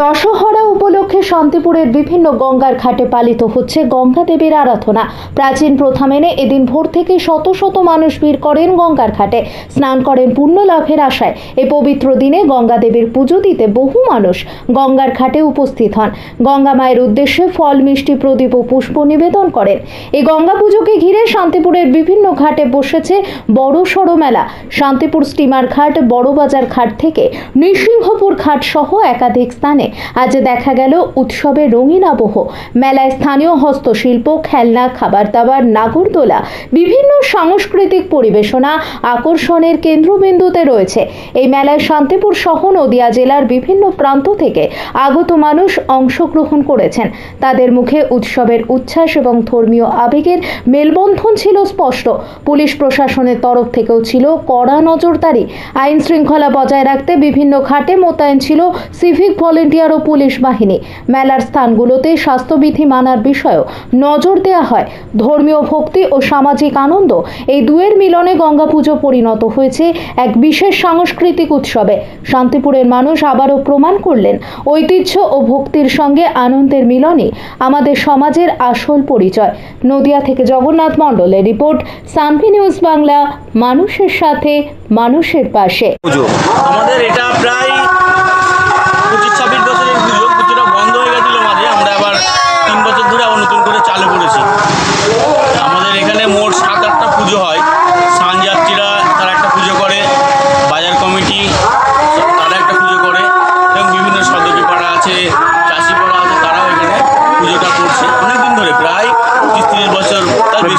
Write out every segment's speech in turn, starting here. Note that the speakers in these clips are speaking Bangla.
দশহরা উপলক্ষে শান্তিপুরের বিভিন্ন গঙ্গার ঘাটে পালিত হচ্ছে গঙ্গা দেবীর আরাধনা। প্রাচীন প্রথা মেনে এদিন ভোর থেকে শত শত মানুষ ভিড় করেন গঙ্গার ঘাটে। স্নান করেন পুণ্য লাভের আশায়। এ পবিত্র দিনে গঙ্গা দেবীর পুজো দিতে বহু মানুষ গঙ্গার ঘাটে উপস্থিত হন। গঙ্গা মায়ের উদ্দেশ্যে ফল, মিষ্টি, প্রদীপ ও পুষ্প নিবেদন করেন। এই গঙ্গা পুজোকে ঘিরে শান্তিপুরের বিভিন্ন ঘাটে বসেছে বড় সড়ো মেলা। শান্তিপুর স্টিমার ঘাট, বড়বাজার ঘাট থেকে নৃসিংহপুর ঘাট সহ একাধিক স্থানে আজ দেখা গেল উৎসবের রঙিন আবহ। মেলায় স্থানীয় হস্তশিল্প, খেলনা খাবার দাবার নাগরদোলা, বিভিন্ন সাংস্কৃতিক পরিবেশনা আকর্ষণের কেন্দ্রবিন্দুতে রয়েছে। এই মেলায় শান্তিপুর সহ নদিয়া জেলার বিভিন্ন প্রান্ত থেকে আগত মানুষ অংশগ্রহণ করেছেন। তাদের মুখে উৎসবের উচ্ছ্বাস এবং ধর্মীয় আবেগের মেলবন্ধন ছিল স্পষ্ট। পুলিশ প্রশাসনের তরফ থেকেও ছিল কড়া নজরদারি। আইন শৃঙ্খলা বজায় রাখতে বিভিন্ন ঘাটে মোতায়েন ছিল সিভিক ভলেন্টিয়ার ও পুলিশ বাহিনী। মেলার স্থানগুলোতে স্বাস্থ্যবিধি মানার বিষয়েও নজর দেওয়া হয়। ধর্মীয় ভক্তি ও সামাজিক আনন্দ এই দুয়ের মিলনে গঙ্গা পুজো পরিণত হয়েছে এক বিশেষ সাংস্কৃতিক উৎসবে। শান্তিপুরের মানুষ আবারও প্রমাণ করলেন, ঐতিহ্য ও ভক্তির সঙ্গে আনন্দের মিলনই আমাদের সমাজের আসল পরিচয়। নদিয়া থেকে জগন্নাথ মণ্ডলের রিপোর্ট, সানভি নিউজ বাংলা, মানুষের সাথে, মানুষের পাশে। আমাদের এটা প্রায়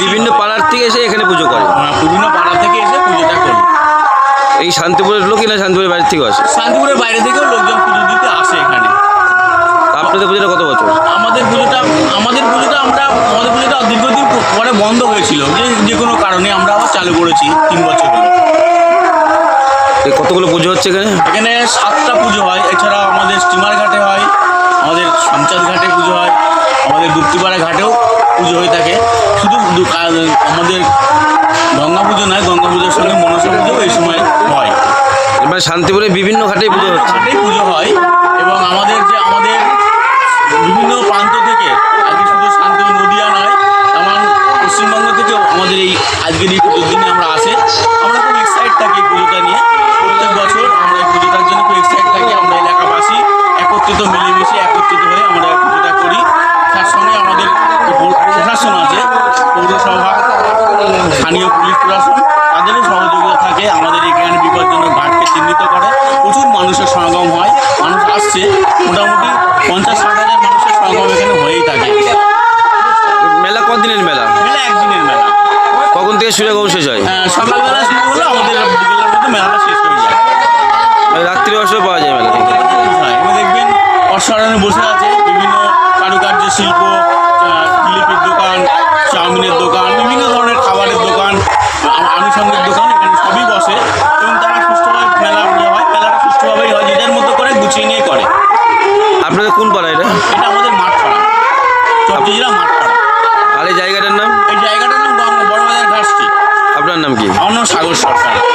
বিভিন্ন পাড়ার থেকে এসে এখানে পুজো করে। হ্যাঁ, বিভিন্ন পাড়া থেকে এসে পুজোটা করি। এই শান্তিপুরের লোকই না শান্তিপুরের বাইরে থেকে আসে। শান্তিপুরের বাইরে থেকেও লোকজন পুজো দিতে আসে এখানে। আপনাদের পুজোটা কত বছর? আমাদের পুজোটা আমাদের পুজোটা আমরা আমাদের পুজোটা দীর্ঘদিন পরে বন্ধ হয়েছিল। যে যে কোনো কারণে আমরা আবার চালু করেছি তিন বছর কতগুলো পুজো হচ্ছে এখানে? এখানে সাতটা পুজো হয়। এছাড়া আমাদের স্টিমার ঘাটে হয় আমাদের শামচাঁদ ঘাটে পুজো হয় আমাদের গুপ্তিপাড়া ঘাটেও পুজো হয়ে থাকে। শুধু আমাদের গঙ্গা পুজো নয় গঙ্গা পুজোর সঙ্গে মনসা পুজো এই সময় হয়। এবার শান্তিপুরে বিভিন্ন ঘাটে পুজো হচ্ছে। ঘাটেই পুজো হয় এবং আমাদের যে আমাদের বিভিন্ন প্রান্ত থেকে আজকে শুধু শান্তিপুর নদীয়া নয় আমার পশ্চিমবঙ্গ থেকেও আমাদের এই আজকের এই পুজোর দিনে স্থানীয় পুলিশ প্রশাসন তাদেরও সহযোগিতা থাকে। আমাদের এখানে বিপজ্জনক ঘাটকে চিহ্নিত করে। প্রচুর মানুষের সমাগম হয়। মানুষ আসছে। মোটামুটি পঞ্চাশ ষাট হাজার মানুষের সমাগম এখানে হয়েই থাকে। মেলা কদিনের মেলা? মেলা একদিনের মেলা। কখন থেকে শুরু হয় কখন শেষ হয়? আহ, সকালবেলা শুরু হলে আমাদের বিকেলের মধ্যে মেলাটা শেষ হয়ে যায়। মানে রাত্রি বসেও পাওয়া যায় মেলা। হয় দেখবেন অশ্বারণে বসে আছে বিভিন্ন কারুকার্য শিল্প কোচিং করে। আপনাদের কোন পাড়া এটা? এটা আমাদের মাঠ পাড়া। চট্টগ্রাম মাঠ পাড়া। আর এই জায়গাটার নাম? এই জায়গাটার নাম বড়বাজার ঘাসটি আপনার নাম কি? অন্য সাগর সরকার।